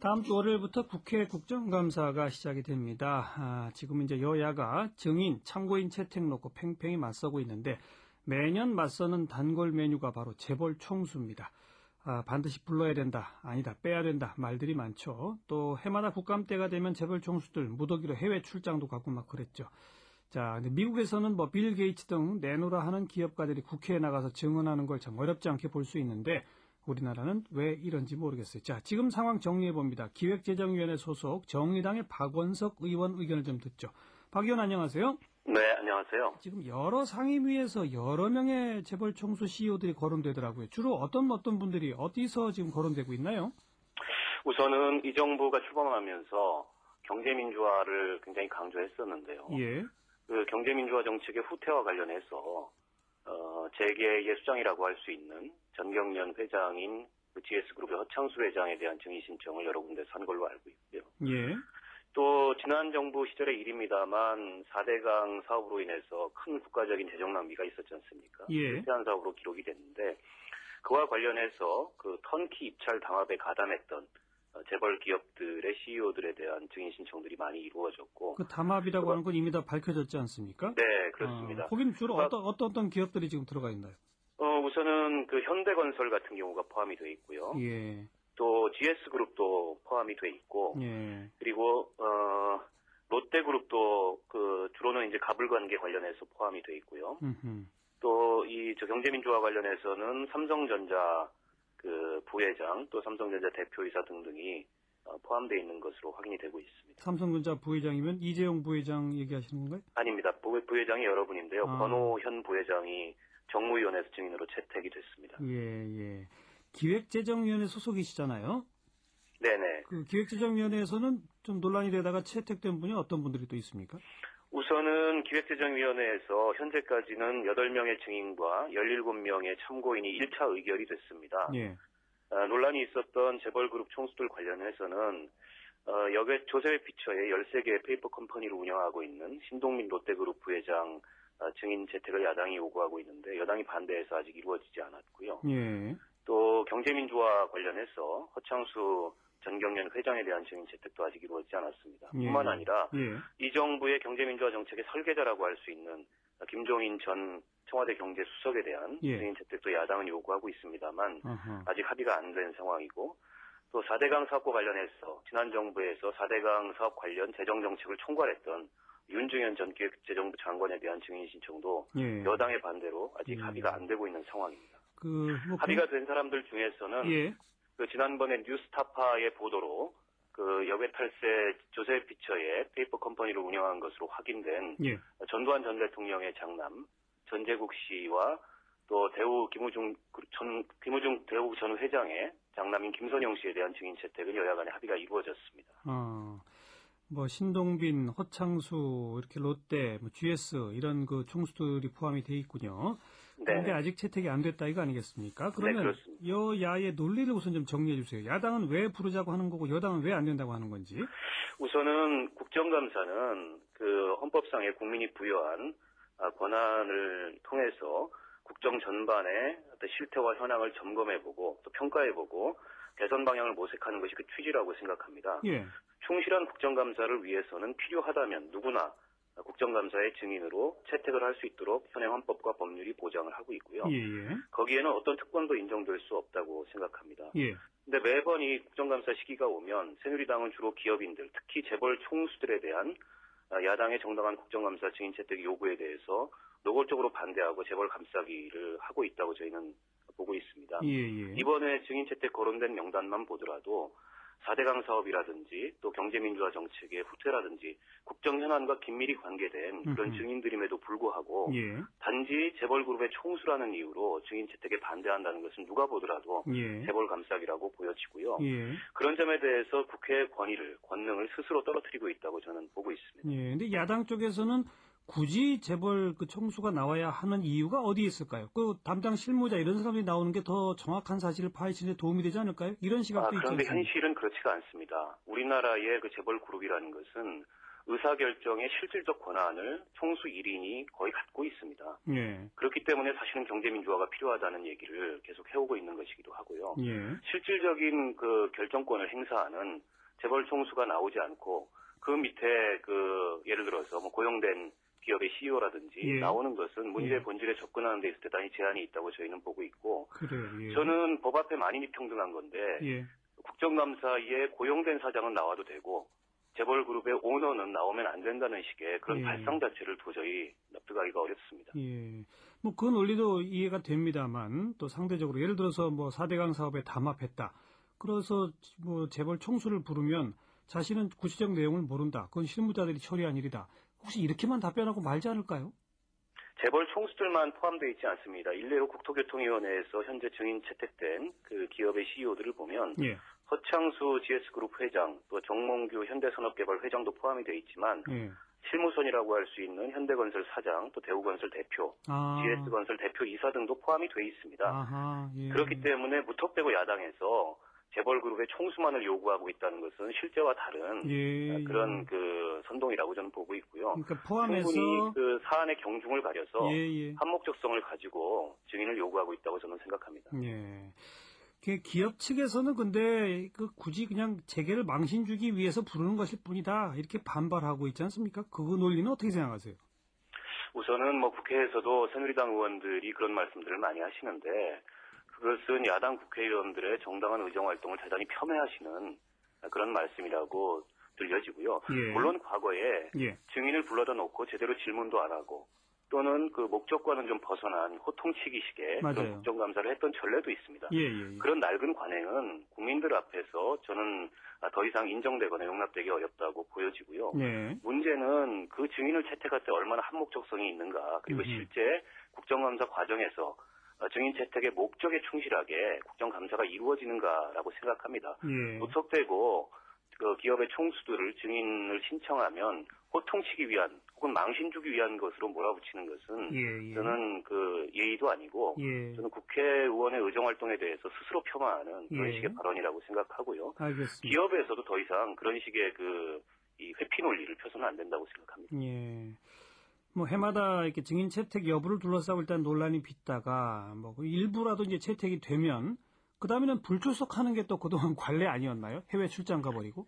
다음 주 월요일부터 국회 국정감사가 시작이 됩니다. 아, 지금 이제 여야가 증인, 참고인 채택 놓고 팽팽히 맞서고 있는데 매년 맞서는 단골 메뉴가 바로 재벌 총수입니다. 아, 반드시 불러야 된다, 아니다, 빼야 된다 말들이 많죠. 또 해마다 국감 때가 되면 재벌 총수들 무더기로 해외 출장도 가고 막 그랬죠. 자, 미국에서는 뭐 빌 게이츠 등 내노라 하는 기업가들이 국회에 나가서 증언하는 걸 참 어렵지 않게 볼 수 있는데 우리나라는 왜 이런지 모르겠어요. 자, 지금 상황 정리해 봅니다. 기획재정위원회 소속 정의당의 박원석 의원 의견을 좀 듣죠. 박 의원 안녕하세요. 네, 안녕하세요. 지금 여러 상임위에서 여러 명의 재벌 총수 CEO들이 거론되더라고요. 주로 어떤 어떤 분들이 어디서 지금 거론되고 있나요? 우선은 이 정부가 출범하면서 경제민주화를 굉장히 강조했었는데요. 예. 그 경제민주화 정책의 후퇴와 관련해서 어, 재계의 수장이라고 할 수 있는 전경련 회장인 그 GS그룹의 허창수 회장에 대한 증인 신청을 여러 군데서 한 걸로 알고 있고요. 예. 또 지난 정부 시절의 일입니다만 4대강 사업으로 인해서 큰 국가적인 재정 낭비가 있었지 않습니까? 예. 실패한 사업으로 기록이 됐는데 그와 관련해서 그 턴키 입찰 당합에 가담했던 어, 재벌 기업들의 CEO들에 대한 증인 신청들이 많이 이루어졌고 그 담합이라고 하는 건 이미 다 밝혀졌지 않습니까? 네 그렇습니다. 어, 거기는 주로 그러니까- 어떤, 어떤 어떤 기업들이 지금 들어가 있나요? 어, 우선은 그 현대건설 같은 경우가 포함이 돼 있고요. 예. 또 GS그룹도 포함이 돼 있고 예. 그리고 어 롯데그룹도 그 주로는 이제 가불관계 관련해서 포함이 돼 있고요. 또이저 경제민주화 관련해서는 삼성전자 그 부회장 또 삼성전자 대표이사 등등이 어, 포함되어 있는 것으로 확인이 되고 있습니다. 삼성전자 부회장이면 이재용 부회장 얘기하시는 건가요? 아닙니다. 부, 부회장이 여러 분인데요. 아. 권오현 부회장이 정무위원회에서 증인으로 채택이 됐습니다. 예, 예. 기획재정위원회 소속이시잖아요. 네네. 그 기획재정위원회에서는 좀 논란이 되다가 채택된 분이 어떤 분들이 또 있습니까? 우선은 기획재정위원회에서 현재까지는 8명의 증인과 17명의 참고인이 1차 의결이 됐습니다. 예. 아, 논란이 있었던 재벌그룹 총수들 관련해서는 어, 여객 조세회 피처의 13개의 페이퍼 컴퍼니를 운영하고 있는 신동민 롯데그룹 부회장 아, 증인 채택을 야당이 요구하고 있는데 여당이 반대해서 아직 이루어지지 않았고요. 예. 또 경제민주화 관련해서 허창수 전경련 회장에 대한 증인 채택도 아직 이루어지지 않았습니다. 예. 뿐만 아니라 예. 이 정부의 경제민주화 정책의 설계자라고 할 수 있는 김종인 전 청와대 경제수석에 대한 예. 증인 채택도 야당은 요구하고 있습니다만 어허. 아직 합의가 안 된 상황이고 또 4대강 사업과 관련해서 지난 정부에서 4대강 사업 관련 재정 정책을 총괄했던 윤중현 전 기획재정부 장관에 대한 증인 신청도 예. 여당의 반대로 아직 음. 합의가 안 되고 있는 상황입니다. 그, 뭐, 합의가 된 사람들 중에서는 예. 그 지난번에 뉴스타파의 보도로 그 여객 탈세 조세 피처의 페이퍼 컴퍼니를 운영한 것으로 확인된 예. 전두환 전 대통령의 장남 전재국 씨와 또 대우 김우중 전 김우중 대우 전 회장의 장남인 김선영 씨에 대한 증인 채택은 여야 간에 합의가 이루어졌습니다. 어, 뭐, 신동빈, 허창수, 이렇게 롯데, 뭐, GS, 이런 그 총수들이 포함이 돼 있군요. 그런데 네. 아직 채택이 안 됐다, 이거 아니겠습니까? 그러면 그렇습니다. 여야의 논리를 우선 좀 정리해 주세요. 야당은 왜 부르자고 하는 거고, 여당은 왜 안 된다고 하는 건지. 우선은 국정감사는 그 헌법상의 국민이 부여한 아, 권한을 통해서 국정 전반의 어떤 실태와 현황을 점검해보고 또 평가해보고 개선 방향을 모색하는 것이 그 취지라고 생각합니다. 예. 충실한 국정감사를 위해서는 필요하다면 누구나 국정감사의 증인으로 채택을 할 수 있도록 현행 헌법과 법률이 보장을 하고 있고요. 예, 예. 거기에는 어떤 특권도 인정될 수 없다고 생각합니다. 예. 근데 매번 이 국정감사 시기가 오면 새누리당은 주로 기업인들, 특히 재벌 총수들에 대한 아, 야당의 정당한 국정감사 증인 채택 요구에 대해서 노골적으로 반대하고 재벌 감싸기를 하고 있다고 저희는 보고 있습니다. 예, 예. 이번에 증인 채택 거론된 명단만 보더라도 4대강 사업이라든지 또 경제민주화 정책의 후퇴라든지 국정 현안과 긴밀히 관계된 그런 음흠. 증인들임에도 불구하고 예. 단지 재벌그룹의 총수라는 이유로 증인 채택에 반대한다는 것은 누가 보더라도 예. 재벌 감싸기라고 보여지고요. 예. 그런 점에 대해서 국회의 권위를 권능을 스스로 떨어뜨리고 있다고 저는 보고 있습니다. 예. 근데 야당 쪽에서는 굳이 재벌 그 총수가 나와야 하는 이유가 어디에 있을까요? 그 담당 실무자 이런 사람이 나오는 게 더 정확한 사실을 파헤치는 데 도움이 되지 않을까요? 이런 아, 시각도 있지 그런데 않습니까? 현실은 그렇지가 않습니다. 우리나라의 그 재벌 그룹이라는 것은 의사결정의 실질적 권한을 총수 1인이 거의 갖고 있습니다. 예. 그렇기 때문에 사실은 경제민주화가 필요하다는 얘기를 계속 해오고 있는 것이기도 하고요. 예. 실질적인 그 결정권을 행사하는 재벌 총수가 나오지 않고 그 밑에 그 예를 들어서 뭐 고용된 기업의 CEO라든지 예. 나오는 것은 문제 예. 본질에 접근하는 데 있을 때 대단히 제한이 있다고 저희는 보고 있고 그래요. 예. 저는 법 앞에 만인이 평등한 건데 예. 국정감사에 고용된 사장은 나와도 되고 재벌 그룹의 오너는 나오면 안 된다는 식의 그런 예. 발상 자체를 도저히 납득하기가 어렵습니다. 예. 뭐 그 논리도 이해가 됩니다만 또 상대적으로 예를 들어서 뭐 4대강 사업에 담합했다. 그래서 뭐 재벌 총수를 부르면 자신은 구체적 내용을 모른다. 그건 실무자들이 처리한 일이다. 혹시 이렇게만 답변하고 말지 않을까요? 재벌 총수들만 포함되어 있지 않습니다. 일례로 국토교통위원회에서 현재 증인 채택된 그 기업의 CEO들을 보면 예. 허창수 GS그룹 회장, 또 정몽규 현대산업개발 회장도 포함이 되어 있지만 예. 실무선이라고 할 수 있는 현대건설 사장, 또 대우건설 대표, 아. GS건설 대표 이사 등도 포함이 되어 있습니다. 아하. 예. 그렇기 때문에 무턱대고 야당에서 재벌 그룹의 총수만을 요구하고 있다는 것은 실제와 다른 예. 그런 그 선동이라고 저는 보고 있고요. 그러니까 포함해서 충분히 그 사안의 경중을 가려서 예, 예. 한목적성을 가지고 증인을 요구하고 있다고 저는 생각합니다. 예. 그 기업 측에서는 근데 그 굳이 그냥 재계를 망신 주기 위해서 부르는 것일 뿐이다 이렇게 반발하고 있지 않습니까? 그 논리는 어떻게 생각하세요? 우선은 뭐 국회에서도 새누리당 의원들이 그런 말씀들을 많이 하시는데 그것은 야당 국회의원들의 정당한 의정 활동을 대단히 폄훼하시는 그런 말씀이라고 들려지고요. 예. 물론 과거에 예. 증인을 불러다 놓고 제대로 질문도 안 하고 또는 그 목적과는 좀 벗어난 호통치기식의. 그런 국정감사를 했던 전례도 있습니다. 예, 예, 예. 그런 낡은 관행은 국민들 앞에서 저는 아, 더 이상 인정되거나 용납되기 어렵다고 보여지고요. 예. 문제는 그 증인을 채택할 때 얼마나 한목적성이 있는가 그리고 음흠. 실제 국정감사 과정에서 어, 증인 채택의 목적에 충실하게 국정감사가 이루어지는가라고 생각합니다. 예. 무턱대고 그 기업의 총수들을 증인을 신청하면 호통치기 위한 혹은 망신 주기 위한 것으로 몰아붙이는 것은 예, 예. 저는 그 예의도 아니고 예. 저는 국회의원의 의정 활동에 대해서 스스로 폄하하는 그런 예. 식의 발언이라고 생각하고요. 알겠습니다. 기업에서도 더 이상 그런 식의 그 이 회피 논리를 펴서는 안 된다고 생각합니다. 예. 뭐 해마다 이렇게 증인 채택 여부를 둘러싸고 일단 논란이 빚다가 뭐그 일부라도 이제 채택이 되면 그 다음에는 불출석하는 게 또 그동안 관례 아니었나요? 해외 출장 가버리고?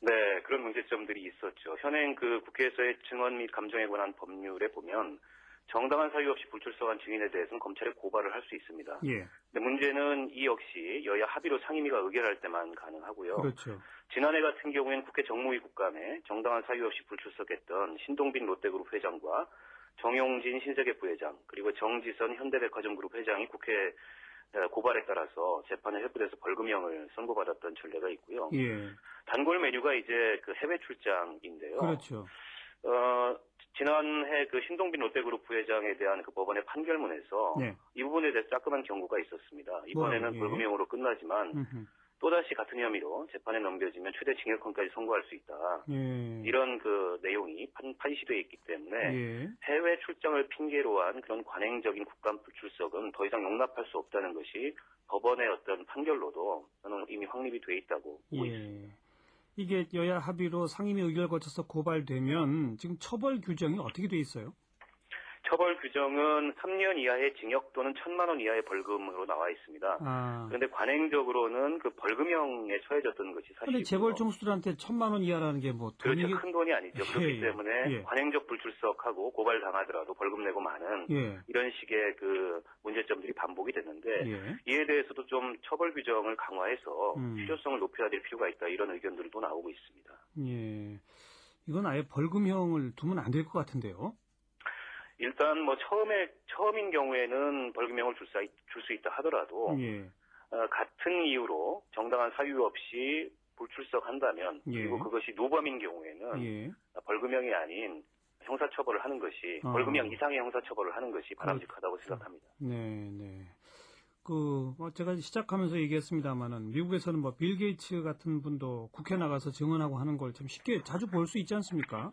네, 그런 문제점들이 있었죠. 현행 그 국회에서의 증언 및 감정에 관한 법률에 보면 정당한 사유 없이 불출석한 증인에 대해서는 검찰에 고발을 할 수 있습니다. 예. 근데 문제는 이 역시 여야 합의로 상임위가 의결할 때만 가능하고요. 그렇죠. 지난해 같은 경우에는 국회 정무위 국감에 정당한 사유 없이 불출석했던 신동빈 롯데그룹 회장과 정용진 신세계 부회장 그리고 정지선 현대백화점그룹 회장이 국회 고발에 따라서 재판에 회부돼서 벌금형을 선고받았던 전례가 있고요. 예. 단골 메뉴가 이제 그 해외 출장인데요. 그렇죠. 어, 지난해 그 신동빈 롯데그룹 부회장에 대한 그 법원의 판결문에서 네. 이 부분에 대해서 따끔한 경고가 있었습니다. 이번에는 뭐요? 예. 벌금형으로 끝나지만 음흠. 또다시 같은 혐의로 재판에 넘겨지면 최대 징역형까지 선고할 수 있다. 예. 이런 그 내용이 판, 판시되어 있기 때문에 예. 해외 출장을 핑계로 한 그런 관행적인 국감 불출석은 더 이상 용납할 수 없다는 것이 법원의 어떤 판결로도 저는 이미 확립이 돼 있다고 보고 있습니다. 예. 이게 여야 합의로 상임위 의결 거쳐서 고발되면 지금 처벌 규정이 어떻게 돼 있어요? 처벌 규정은 3년 이하의 징역 또는 1천만 원 이하의 벌금으로 나와 있습니다. 아. 그런데 관행적으로는 그 벌금형에 처해졌던 것이 사실이고 재벌 총수들한테 천만 원 이하라는 게뭐 그렇죠. 큰 돈이 아니죠. 그렇기 예, 예. 때문에 예. 관행적 불출석하고 고발 당하더라도 벌금 내고 마는 예. 이런 식의 그 문제점들이 반복이 됐는데 예. 이에 대해서도 좀 처벌 규정을 강화해서 음. 실효성을 높여야 될 필요가 있다 이런 의견들도 나오고 있습니다. 예. 이건 아예 벌금형을 두면 안 될 것 같은데요. 일단 뭐 처음에 처음인 경우에는 벌금형을 줄수 있다 하더라도 예. 어, 같은 이유로 정당한 사유 없이 불출석한다면 예. 그리고 그것이 노범인 경우에는 예. 벌금형이 아닌 형사처벌을 하는 것이 어. 벌금형 이상의 형사처벌을 하는 것이 바람직하다고 생각합니다. 네, 네. 그, 뭐 제가 시작하면서 얘기했습니다만은, 미국에서는 뭐, 빌 게이츠 같은 분도 국회 나가서 증언하고 하는 걸 참 쉽게 자주 볼 수 있지 않습니까?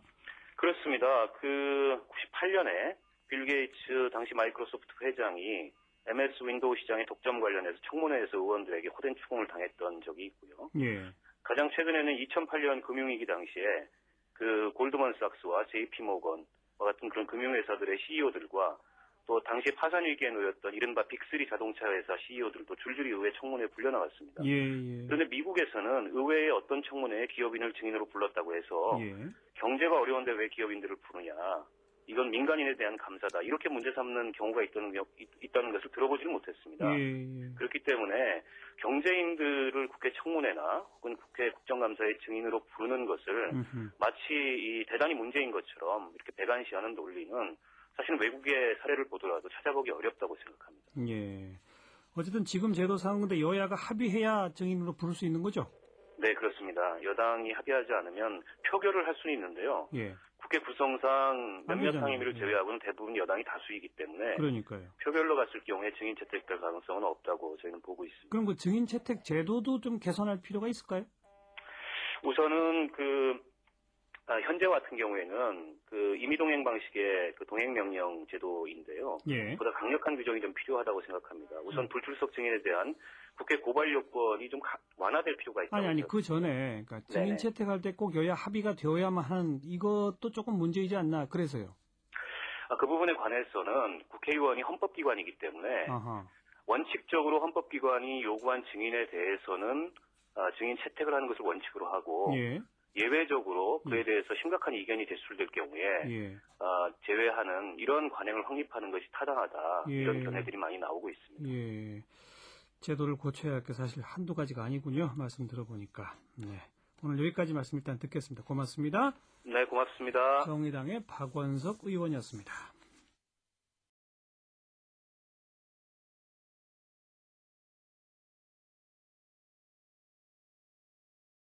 그렇습니다. 그 98년에 빌 게이츠 당시 마이크로소프트 회장이 MS 윈도우 시장의 독점 관련해서 청문회에서 의원들에게 호된 추궁을 당했던 적이 있고요. 예. 가장 최근에는 2008년 금융위기 당시에 그 골드만삭스와 JP모건과 같은 그런 금융회사들의 CEO들과 또 당시 파산 위기에 놓였던 이른바 빅3 자동차 회사 CEO들도 줄줄이 의회 청문회에 불려나갔습니다. 예, 예. 그런데 미국에서는 의회의 어떤 청문회에 기업인을 증인으로 불렀다고 해서 예. 경제가 어려운데 왜 기업인들을 부르냐. 이건 민간인에 대한 감사다. 이렇게 문제 삼는 경우가 있다는, 있- 있다는 것을 들어보지는 못했습니다. 예, 예. 그렇기 때문에 경제인들을 국회 청문회나 혹은 국회 국정감사의 증인으로 부르는 것을 음흠. 마치 이 대단히 문제인 것처럼 이렇게 배관시하는 논리는 사실은 외국의 사례를 보더라도 찾아보기 어렵다고 생각합니다. 예. 어쨌든 지금 제도상은 근데 여야가 합의해야 증인으로 부를 수 있는 거죠? 네, 그렇습니다. 여당이 합의하지 않으면 표결을 할 수는 있는데요. 예. 국회 구성상 안 몇몇. 상임위를 예. 제외하고는 대부분 여당이 다수이기 때문에 그러니까요. 표결로 갔을 경우에 증인 채택될 가능성은 없다고 저희는 보고 있습니다. 그럼 그 증인 채택 제도도 좀 개선할 필요가 있을까요? 우선은 그 아, 현재 같은 경우에는 그 임의동행 방식의 그 동행명령 제도인데요. 예. 보다 강력한 규정이 좀 필요하다고 생각합니다. 우선 음. 불출석 증인에 대한 국회 고발 요건이 좀 가- 완화될 필요가 있다고 아니 아니 생각합니다. 그 전에 그러니까 증인 네네. 채택할 때 꼭 여야 합의가 되어야만 하는 이것도 조금 문제이지 않나 그래서요. 아, 그 부분에 관해서는 국회의원이 헌법기관이기 때문에 아하. 원칙적으로 헌법기관이 요구한 증인에 대해서는 아, 증인 채택을 하는 것을 원칙으로 하고 예. 예외적으로 그에 예. 대해서 심각한 이견이 제출될 경우에 예. 아, 제외하는 이런 관행을 확립하는 것이 타당하다 예. 이런 견해들이 많이 나오고 있습니다. 예. 제도를 고쳐야 할 게 사실 한두 가지가 아니군요. 말씀 들어보니까. 네. 오늘 여기까지 말씀 일단 듣겠습니다. 고맙습니다. 네, 고맙습니다. 정의당의 박원석 의원이었습니다.